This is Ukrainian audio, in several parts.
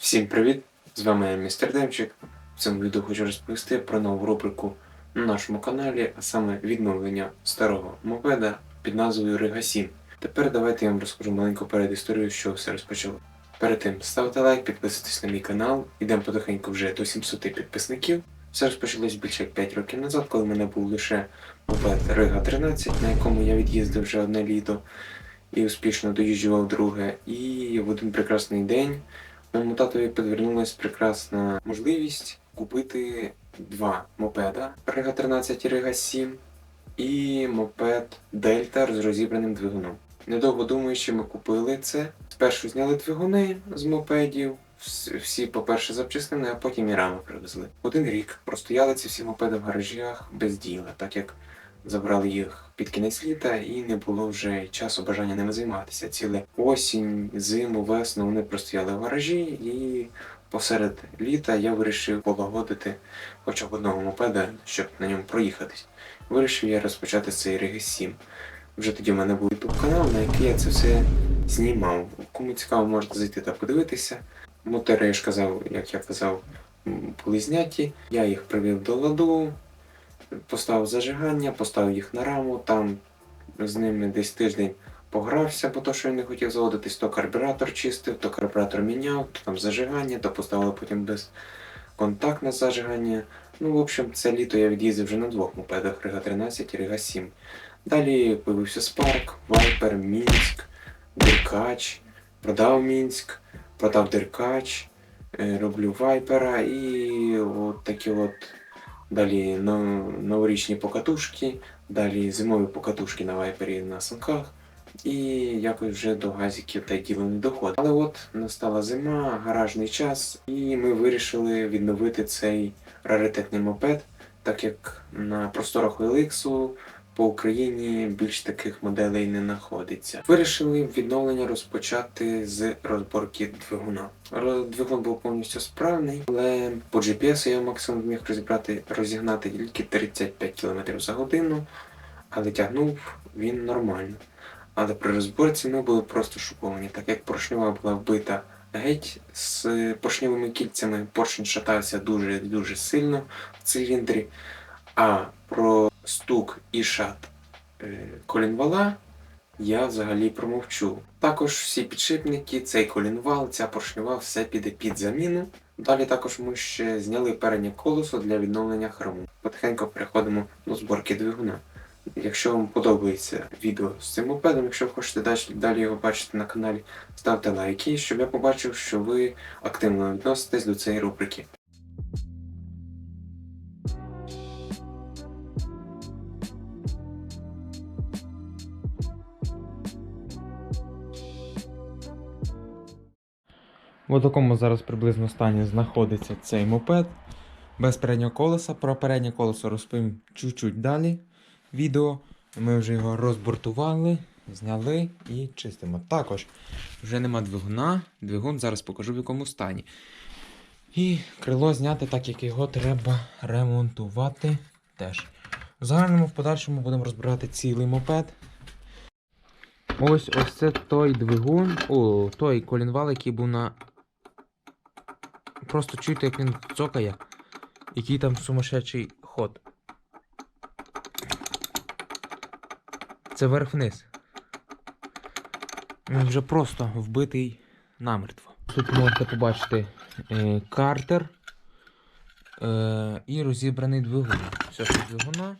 Всім привіт! З вами я містер Демчик. В цьому відео хочу розповісти про нову рубрику на нашому каналі, а саме відновлення старого мопеда під назвою Рига 7. Тепер давайте я вам розкажу маленьку передісторію, що все розпочало. Перед тим ставте лайк, підписуйтесь на мій канал, ідемо потихеньку вже до 700 підписників. Все розпочалось більше як 5 років назад, коли в мене був лише мопед Рига 13, на якому я від'їздив вже одне літо і успішно доїжджував друге. І в один прекрасний день Моєму татові підвернулася прекрасна можливість купити два мопеда Рига 13 і Рига 7 і мопед Дельта з розібраним двигуном. Недовго думаючи, ми купили це. Спершу зняли двигуни з мопедів, всі, по-перше, запчастини, а потім і раму привезли. Один рік простояли ці всі мопеди в гаражах без діла, так як забрали їх під кінець літа і не було вже часу бажання ними займатися. Ціле осінь, зиму, весну вони простояли в гаражі, і посеред літа я вирішив полагодити хоча б одного мопеда, щоб на ньому проїхатись. Вирішив я розпочати цієї Риги 7. Вже тоді в мене був YouTube канал, на який я це все знімав. Кому цікаво, можете зайти та подивитися. Мотори, я ж казав, як я казав, були зняті. Я їх привів до ладу, поставив зажигання, поставив їх на раму, там з ними десь тиждень погрався, бо то, що я не хотів заводитись, то карбюратор чистив, то карбюратор міняв, то там зажигання, то поставили потім без контактне зажигання. Ну, в общем, це літо я від'їздив вже на двох мопедах Рига 13 і Рига 7. Далі появився Spark, Viper, Мінськ, Деркач, продав Мінськ, продав Деркач, е, роблю Вайпера і от такі от Далі новорічні покатушки, далі зимові покатушки на вайпері на санках. І якось вже до газиків та діло не доходить. Але от настала зима, гаражний час, і ми вирішили відновити цей раритетний мопед, так як на просторах OLX по Україні більш таких моделей не знаходиться. Вирішили відновлення розпочати з розборки двигуна. Двигун був повністю справний, але по GPS я максимум міг розібрати, розігнати тільки 35 км за годину, але тягнув він нормально. Але при розборці ми були просто шоковані, так як поршнева була вбита геть з поршневими кільцями, поршень шатався дуже дуже сильно в циліндрі. А про стук і шат е, колінвала я взагалі промовчу. Також всі підшипники, цей колінвал, ця поршнева, все піде під заміну. Далі також ми ще зняли переднє колесо для відновлення хрому. Потихеньку переходимо до зборки двигуна. Якщо вам подобається відео з цим мопедом, якщо ви хочете далі його бачити на каналі, ставте лайки, щоб я побачив, що ви активно відноситесь до цієї рубрики. В такому зараз приблизно стані знаходиться цей мопед. Без переднього колеса. Про переднє колесо розповім чуть-чуть далі. Відео. Ми вже його розбортували, зняли і чистимо. Також вже нема двигуна. Двигун зараз покажу в якому стані. І крило зняти, так як його треба ремонтувати теж. В загальному в подальшому будемо розбирати цілий мопед. Ось ось це той двигун, о, той колінвал, який був на. Просто чуєте, як він цокає. Який там сумасшедший ход. Це верх-вниз. Він вже просто вбитий намертво. Тут можете побачити е, картер е, і розібраний двигун. Все що двигуна.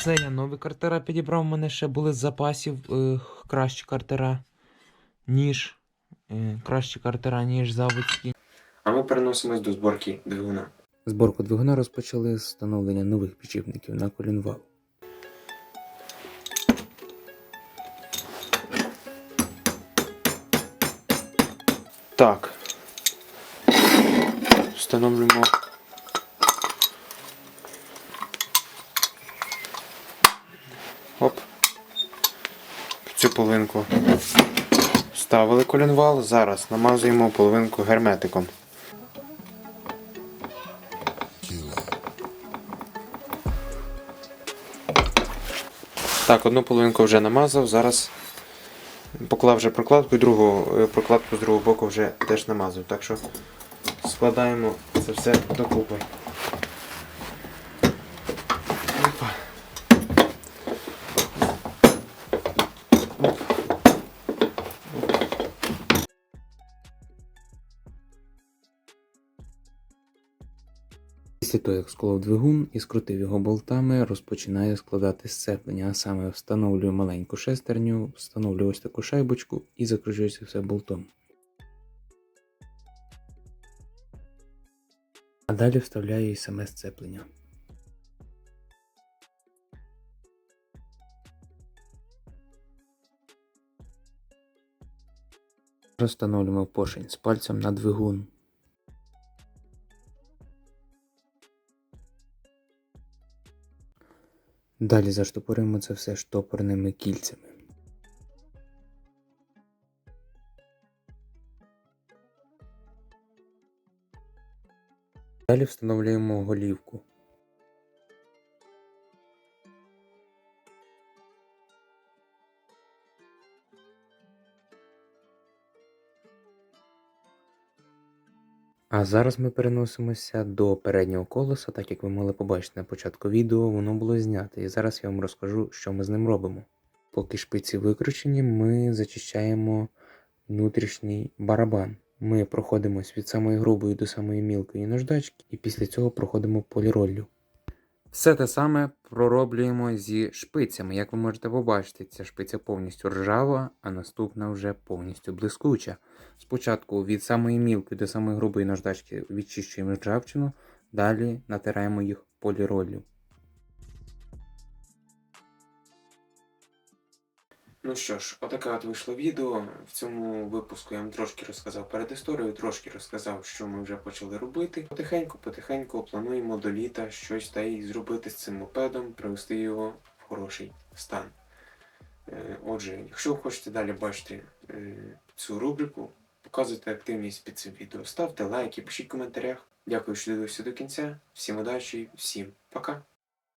Це я нові картера підібрав. У мене ще були з запасів е, кращі картера, ніж е, кращі картера, ніж заводські. А ми переносимось до зборки двигуна. Зборку двигуна розпочали з встановлення нових підшипників на колінвал. Так. Встановлюємо. Оп. Цю половинку вставили колінвал. Зараз намазуємо половинку герметиком. Так, одну половинку вже намазав, зараз Поклав вже прокладку, і другу е, прокладку з другого боку вже теж намазав. Так що складаємо це все докупи. Після того, як склав двигун і скрутив його болтами, розпочинаю складати сцеплення, а саме встановлюю маленьку шестерню, встановлюю ось таку шайбочку і закручую це все болтом. А далі вставляю і саме сцеплення. Розстановлюємо поршень з пальцем на двигун. Далі заштопоримо це все штопорними кільцями. Далі встановлюємо голівку. А зараз ми переносимося до переднього колеса, так як ви могли побачити на початку відео, воно було знято. І зараз я вам розкажу, що ми з ним робимо. Поки шпиці викручені, ми зачищаємо внутрішній барабан. Ми проходимось від самої грубої до самої мілкої наждачки, і після цього проходимо поліроллю. Все те саме пророблюємо зі шпицями. Як ви можете побачити, ця шпиця повністю ржава, а наступна вже повністю блискуча. Спочатку від самої мілки до самої грубої наждачки відчищуємо ржавчину, далі натираємо їх поліроллю. Ну що ж, отаке от вийшло відео. В цьому випуску я вам трошки розказав перед історією, трошки розказав, що ми вже почали робити. Потихеньку, потихеньку плануємо до літа щось та й зробити з цим мопедом, привести його в хороший стан. Е, Отже, якщо ви хочете далі бачити е, цю рубрику, показуйте активність під цим відео. Ставте лайки, пишіть в коментарях. Дякую, що дивилися до кінця. Всім удачі, всім пока!